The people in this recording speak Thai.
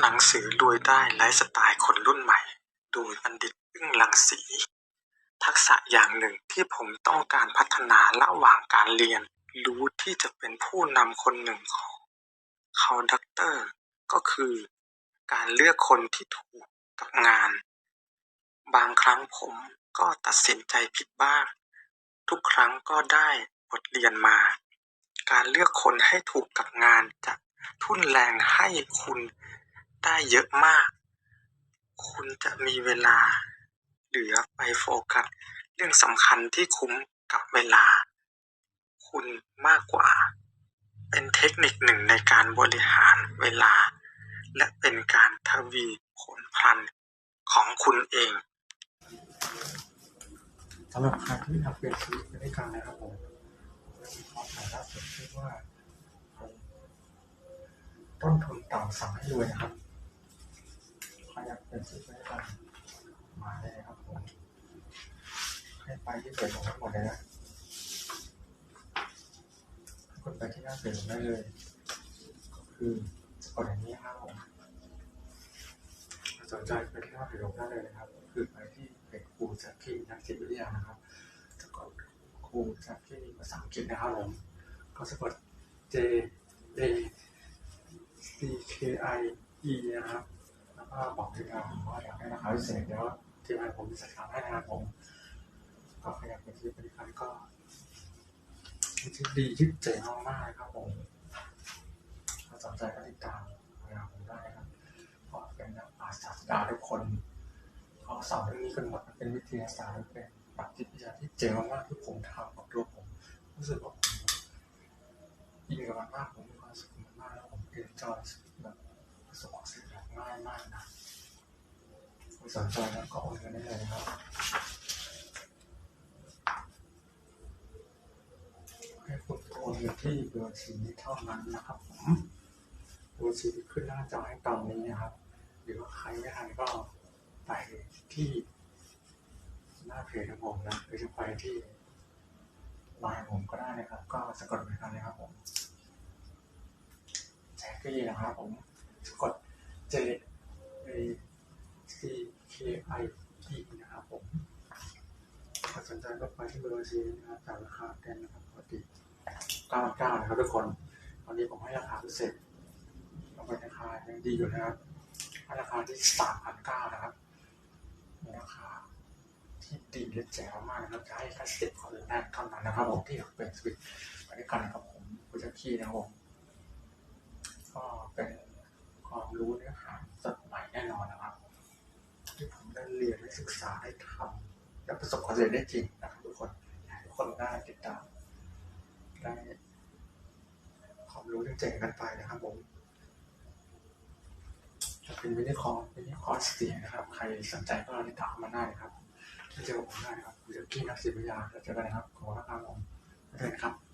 หนังสือรวยได้ไลฟ์สไตล์คนรุ่นใหม่ โดยบัณฑิตอึ้งรังสี ทักษะอย่างหนึ่งที่ผมต้องการพัฒนาระหว่างการเรียน รู้ที่จะเป็นผู้นำคนหนึ่งของเขาด็อกเตอร์ ก็คือ การเลือกคนที่ถูกกับงาน บางครั้งผมก็ตัดสินใจผิดบ้าง ทุกครั้งก็ได้บทเรียนมา การเลือกคนให้ถูกกับงานจะทุ่นแรงให้คุณ ได้เยอะมาก คุณจะมีเวลาเหลือไปโฟกัสเรื่องสำคัญที่คุ้มกับเวลา คุณมากกว่า เป็นเทคนิคหนึ่งในการบริหารเวลา และเป็นการทวีผลพลันของคุณเองสำหรับใครที่อยากเปลี่ยนชีวิตไปด้วยกันนะครับผมผมมีความหมายล่าสุดที่ว่า ต้นทุนต่ำสั่งให้รวยนะครับากเปลี่ยนชีวิตไปด้วยกันมาได้เลยครับผมให้ไปที่เพจของทั้งหมดเลยนะกคนไปที่หน้าเพจผมได้เลยก็คือกดอย่างนี้ครับผมสนใจไปที่หน้าเพจผมได้เลยนะครับ คือไปที่เพจครูจากที่นักจิตวิทยานะครับสะกดครูจากที่ภาษาอังกฤษนะครับผมก็สะกด J A C K I E นะครับ ก็บอกทีมงานผมว่าอยากได้ราคาพิเศษเดี๋ยวทีมงานผมจะจัดการให้นะครับผม ก็ขยับไปที่บริการก็ที่ดีที่เจ๋งมากๆครับผมถ้าสนใจก็ติดตามงานผมได้นะครับเพราะเป็นนักปราชญ์ศาสดาทุกคนเขาสอนเรื่องนี้กันหมดเป็นวิทยาศาสตร์เป็นปรัชจิตวิทยาที่เจ๋งมากๆที่ผมทำกับตัวผมรู้สึกว่าผมอินกับมันมากผมมีความสุขมากแล้วผมเอนจอยแบบ สบความสำเร็จง่ายมากนะคุณสนใจแล้วก็โอนเงินได้เลยนะครับให้คุณโอนเงินที่เบอร์บัญชีนี้เท่านั้นนะครับผมเบอร์บัญชีที่ขึ้นหน้าจอให้ตอนนี้นะครับ หรือว่าใครไม่ทันก็ไปที่หน้าเพจของผมนะหรือจะไปที่ไลน์ผมก็ได้นะครับ ก็สะกดเหมือนกันนะครับผมแจ็คกี้นะครับผม กด J A C K I E นะครับผมถ้าสนใจก็ไปที่เบอร์บัญชีนะครับจากราคาเต็มนะครับปกติ99นะครับทุกคนตอนนี้ผมให้ราคาพิเศษเราเป็นราคายังดีอยู่นะครับราคาที่สามพันเก้านะครับมีราคาที่ดีและแจ๋วมากนะครับจะให้แค่สิบคนแรกเท่านั้นนะครับผมที่อยากเป็นสวิตไปด้วยกันนะครับผมผู้จัดคีนะครับผมก็เป็น ความรู้เนื้อหาสดใหม่แน่นอนนะครับที่ผมได้เรียนได้ศึกษาได้ทำและประสบความสำเร็จได้จริงนะครับทุกคนทุกคนได้ติดตามได้ความรู้เจ๋งๆกันไปนะครับผมจะเป็นวิดีโอคอลวิดีโอคอลเสียงนะครับ ใครสนใจก็ติดตามมาได้นะครับที่เจอผมได้นะครับคุณจะกี้นักศิลปวิทยาเจอกันนะครับขอบคุณครับผมไปเลยนครับ